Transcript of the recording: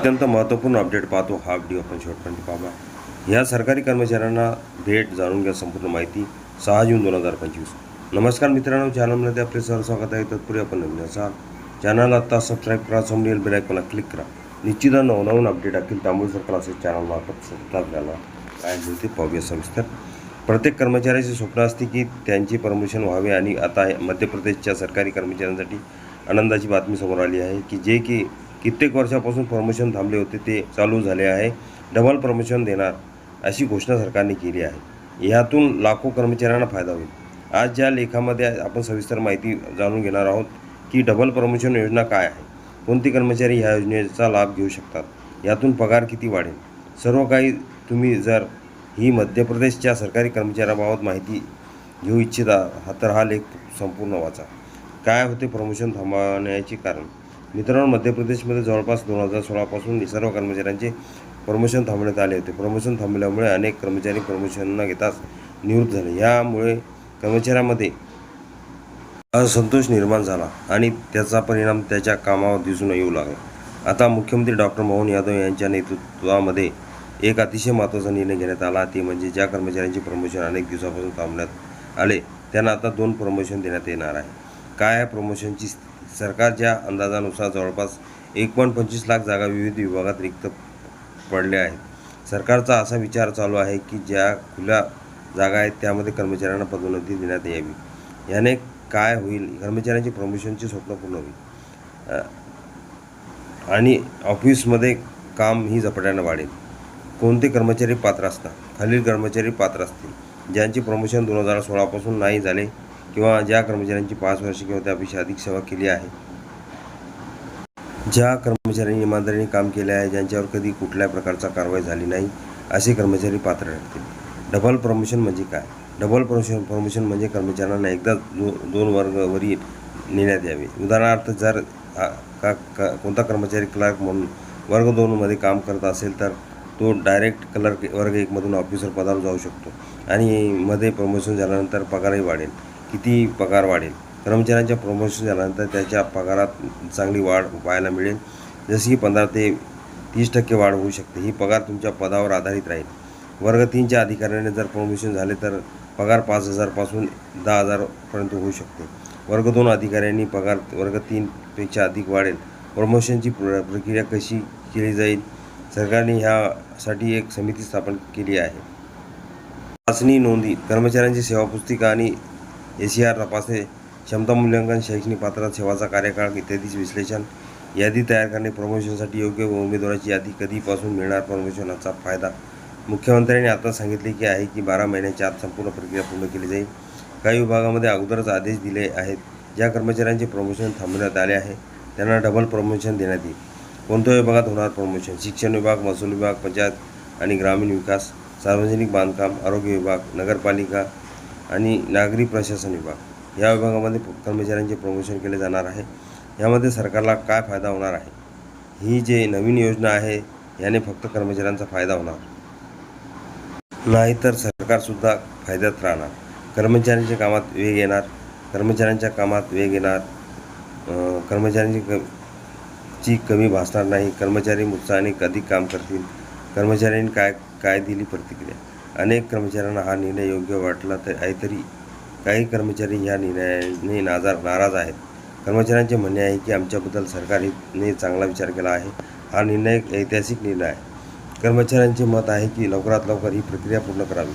अत्यंत महत्त्वपूर्ण अपडेट पाहतो हा व्हिडिओ आपण शेवटपर्यंत पाहा ह्या सरकारी कर्मचाऱ्यांना भेट जाणून घ्या संपूर्ण माहिती सहा जून दोन हजार पंचवीस. नमस्कार मित्रांनो चॅनलमध्ये आपले सर स्वागत आहे. तत्पूर्वी आपण नवीन असाल चॅनल आत्ता सबस्क्राईब करा समजेल बेल आयकॉनला क्लिक करा. निश्चित नवनवीन अपडेट असतील त्यामुळे सरकार असे चॅनलमार्फत सुद्धा आपल्याला काय मिळते. पाहूया सविस्तर. प्रत्येक कर्मचाऱ्याचे स्वप्न असते की त्यांचे प्रमोशन व्हावे आणि आता मध्य प्रदेशच्या सरकारी कर्मचाऱ्यांसाठी आनंदाची बातमी समोर आली आहे की जे की कित्येक वर्षापासून प्रमोशन थांबले होते ते चालू झाले आहे. डबल प्रमोशन देणार अशी घोषणा सरकारने केली आहे. ह्यातून लाखो कर्मचाऱ्यांना फायदा होईल. आज ज्या लेखामध्ये आपण सविस्तर माहिती जाणून घेणार आहोत की डबल प्रमोशन योजना काय आहे? कोणते कर्मचारी ह्या योजनेचा लाभ घेऊ शकतात? यातून पगार किती वाढेल? सर्व काही तुम्ही जर ही मध्य प्रदेशच्या सरकारी कर्मचाऱ्याबाबत माहिती घेऊ इच्छिता हा तर हा लेख संपूर्ण वाचा. काय होते प्रमोशन थांबवण्याचे कारण? मित्रांनो मध्य प्रदेशमध्ये जवळपास दोन हजार सोळापासून सर्व कर्मचाऱ्यांचे प्रमोशन थांबवण्यात आले होते. प्रमोशन थांबल्यामुळे अनेक कर्मचारी प्रमोशन न घेताच निवृत्त झाले. यामुळे कर्मचाऱ्यांमध्ये असंतोष निर्माण झाला आणि त्याचा परिणाम त्याच्या कामावर दिसून येऊ लागला. आता मुख्यमंत्री डॉक्टर मोहन यादव यांच्या नेतृत्वामध्ये एक अतिशय महत्त्वाचा निर्णय घेण्यात आला. ते म्हणजे ज्या कर्मचाऱ्यांचे प्रमोशन अनेक दिवसापासून थांबण्यात आले त्यांना आता दोन प्रमोशन देण्यात येणार आहे. काय आहे प्रमोशनची स्थिती? सरकारच्या अंदाजानुसार जवळपास एक पॉईंट पंचवीस लाख जागा विविध विभागात रिक्त पडल्या आहेत. सरकारचा असा विचार चालू आहे की ज्या खुल्या जागा आहेत त्यामध्ये कर्मचाऱ्यांना पदोन्नती देण्यात यावी. याने काय होईल? कर्मचाऱ्यांची प्रमोशनचे स्वप्न पूर्ण होईल. आणि ऑफिसमध्ये काम ही झपाट्यानं वाढेल. कोणते कर्मचारी पात्र असतात? खालील कर्मचारी पात्र असतील. ज्यांचे प्रमोशन दोन हजार सोळापासून नाही झाले किंवा ज्या कर्मचाऱ्यांची पाच वर्षे किंवा त्यापेक्षा अधिक सेवा केली आहे. ज्या कर्मचाऱ्यांनी इमानदारीने काम केले आहे ज्यांच्यावर कधी कुठल्याही प्रकारचा कारवाई झाली नाही असे कर्मचारी पात्र ठरतील. डबल प्रमोशन म्हणजे काय? डबल प्रमोशन प्रमोशन म्हणजे कर्मचाऱ्यांना एकदा दो दोन वर्गवरी नेण्यात यावे. उदाहरणार्थ जर का कोणता कर्मचारी क्लर्क म्हणून वर्ग दोनमध्ये काम करत असेल तर तो डायरेक्ट क्लर्क वर्ग एकमधून ऑफिसर पदावर जाऊ शकतो आणि मध्ये प्रमोशन झाल्यानंतर पगारही वाढेल. किती पगार वाढेल? कर्मचाऱ्यांच्या प्रमोशन झाल्यानंतर त्याच्या पगारात चांगली वाढ पाहायला मिळेल. जशी की पंधरा ते तीस टक्के वाढ होऊ शकते. ही पगार तुमच्या पदावर आधारित राहील. वर्ग तीनच्या अधिकाऱ्याने जर प्रमोशन झाले तर पगार पाच हजारपासून दहा हजारपर्यंत होऊ शकते. वर्ग दोन अधिकाऱ्यांनी पगार वर्ग तीनपेक्षा अधिक वाढेल. प्रमोशनची प्र प्रक्रिया कशी केली जाईल? सरकारने ह्यासाठी एक समिती स्थापन केली आहे. चाचणी नोंदी कर्मचाऱ्यांची सेवा पुस्तिका आणि ए सी आर तपासणे क्षमता मूल्यांकन शैक्षणिक पात्रता सेवाचा कार्यकाळ इत्यादीचे विश्लेषण. यादी तयार करणे प्रमोशनसाठी योग्य उमेदवाराची यादी कधीपासून मिळणार प्रमोशनाचा फायदा. मुख्यमंत्र्यांनी आता सांगितले की आहे की बारा महिन्याच्या आत संपूर्ण प्रक्रिया पूर्ण केली जाईल. काही विभागामध्ये अगोदरच आदेश दिले आहेत. ज्या कर्मचाऱ्यांचे प्रमोशन थांबवण्यात आले आहे त्यांना डबल प्रमोशन देण्यात येईल. कोणत्या विभागात होणार प्रमोशन शिक्षण विभाग महसूल विभाग पंचायत आणि ग्रामीण विकास सार्वजनिक बांधकाम आरोग्य विभाग नगरपालिका आणि नागरी प्रशासन विभाग. या विभागामध्ये कर्मचाऱ्यांचे प्रमोशन केले जाणार आहे. यामध्ये सरकारला काय फायदा होणार आहे? ही जे नवीन योजना आहे याने फक्त कर्मचाऱ्यांचा फायदा होणार. नाहीतर सरकारसुद्धा फायद्यात राहणार. कर्मचाऱ्यांच्या कामात वेग येणार. कर्मचाऱ्यांच्या कामात वेग येणार. कर्मचाऱ्यांची क ची कमी भासणार नाही. कर्मचारी उत्साहाने अधिक काम करतील? कर्मचाऱ्यांनी काय काय दिली प्रतिक्रिया? अनेक कर्मचाऱ्यांना हा निर्णय योग्य वाटला तर काहीतरी काही कर्मचारी ह्या निर्णयाने नाजार नाराज आहेत. कर्मचाऱ्यांचे म्हणणे आहे की आमच्याबद्दल सरकारने चांगला विचार केला आहे. हा निर्णय एक ऐतिहासिक निर्णय आहे. कर्मचाऱ्यांचे मत आहे की लवकरात लवकर ही प्रक्रिया पूर्ण करावी.